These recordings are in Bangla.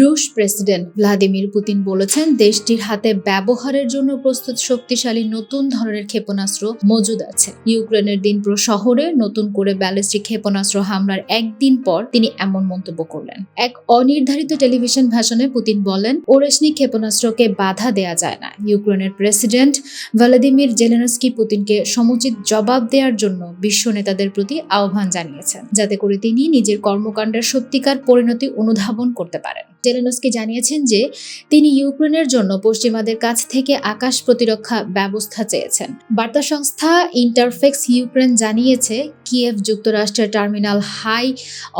রুশ প্রেসিডেন্ট ভ্লাদিমির পুতিন বলেছেন, দেশটির হাতে ব্যবহারের জন্য প্রস্তুত শক্তিশালী নতুন ধরনের ক্ষেপণাস্ত্র মজুদ আছে। ইউক্রেনের দিনপ্র শহরে নতুন করে ব্যালিস্টিক ক্ষেপণাস্ত্র হামলার একদিন পর তিনি এমন মন্তব্য করলেন। এক অনির্ধারিত টেলিভিশন ভাষণে পুতিন বলেন, ওরেশনি ক্ষেপণাস্ত্রকে বাধা দেয়া যায় না। ইউক্রেনের প্রেসিডেন্ট ভ্লাদিমির জেলেনস্কি পুতিনকে সমুচিত জবাব দেওয়ার জন্য বিশ্ব নেতাদের প্রতি আহ্বান জানিয়েছেন, যাতে করে তিনি নিজের কর্মকাণ্ডের সত্যিকার পরিণতি অনুধাবন করতে পারেন। জেলেনস্কি জানিয়েছেন যে তিনি ইউক্রেনের জন্য পশ্চিমাদের কাছ থেকে আকাশ প্রতিরক্ষা ব্যবস্থা চেয়েছেন। বার্তা সংস্থা ইন্টারফেক্স ইউক্রেন জানিয়েছে, কিয়েভ যুক্তরাষ্ট্রের terminal high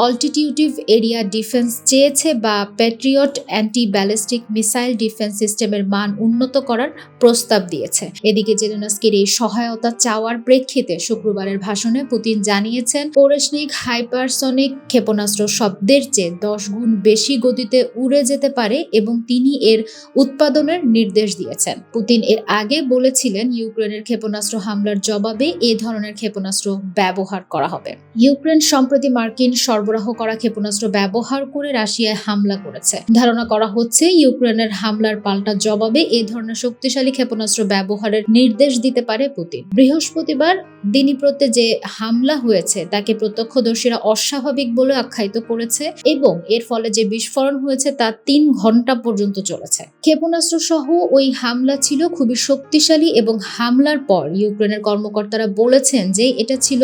altitude area defence চেয়েছে বা Patriot anti ballistic missile defence সিস্টেমের মান উন্নত করার প্রস্তাব দিয়েছে। এদিকে জেলেনস্কির এই সহায়তা চাওয়ার প্রেক্ষিতে শুক্রবারের ভাষণে পুতিন জানিয়েছেন, পোরেশনিক হাইপারসনিক ক্ষেপণাস্ত্র শব্দের চেয়ে দশ গুণ বেশি গতিতে উড়ে যেতে পারে এবং তিনি এর উৎপাদনের নির্দেশ দিয়েছেন। পুতিন এর আগে বলেছিলেন, ইউক্রেনের ক্ষেপণাস্ত্র হামলার জবাবে এ ধরনের ক্ষেপণাস্ত্র ব্যবহার করা হবে। ইউক্রেন সম্প্রতি মার্কিন সরবরাহ করা ক্ষেপণাস্ত্র ব্যবহার করে রাশিয়ায় হামলা করেছে। ধারণা করা হচ্ছে, ইউক্রেনের হামলার পাল্টা জবাবে এ ধরনের শক্তিশালী ক্ষেপণাস্ত্র ব্যবহারের নির্দেশ দিতে পারে পুতিন। বৃহস্পতিবার দিনীপ্রত্যে যে হামলা হয়েছে, তাকে প্রত্যক্ষদর্শীরা অস্বাভাবিক বলে আখ্যায়িত করেছে এবং এর ফলে যে বিস্ফোরণ হয়েছে, তা তিন ঘণ্টা পর্যন্ত চলেছে। ক্ষেপণাস্ত্র সহ ওই হামলা ছিল খুবই শক্তিশালী এবং হামলার পর ইউক্রেনের কর্মকর্তারা বলেছেন যে এটা ছিল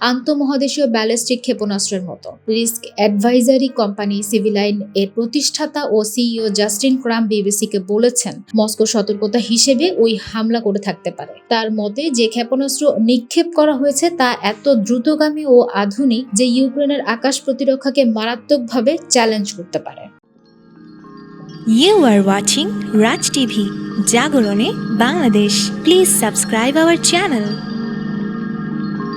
আন্তঃমহাদেশীয় ব্যালিস্টিক ক্ষেপণাস্ত্রের মতো। রিস্ক অ্যাডভাইজারি কোম্পানি সিভিলাইন এর প্রতিষ্ঠাতা ও সিইও জাস্টিন ক্রাম বিবিসিকে বলেছেন, মস্কো সতর্কতা হিসেবে ওই হামলা করে থাকতে পারে। তার মতে, যে ক্ষেপণাস্ত্র নিক্ষেপ নিক্ষেপ করা হয়েছে তা এত দ্রুতগামী ও আধুনিক যে ইউক্রেনের আকাশ প্রতিরক্ষাকে মারাত্মকভাবে চ্যালেঞ্জ করতে পারে। ইউ আর ওয়াচিং রাজ জাগরণে Bangladesh please subscribe our channel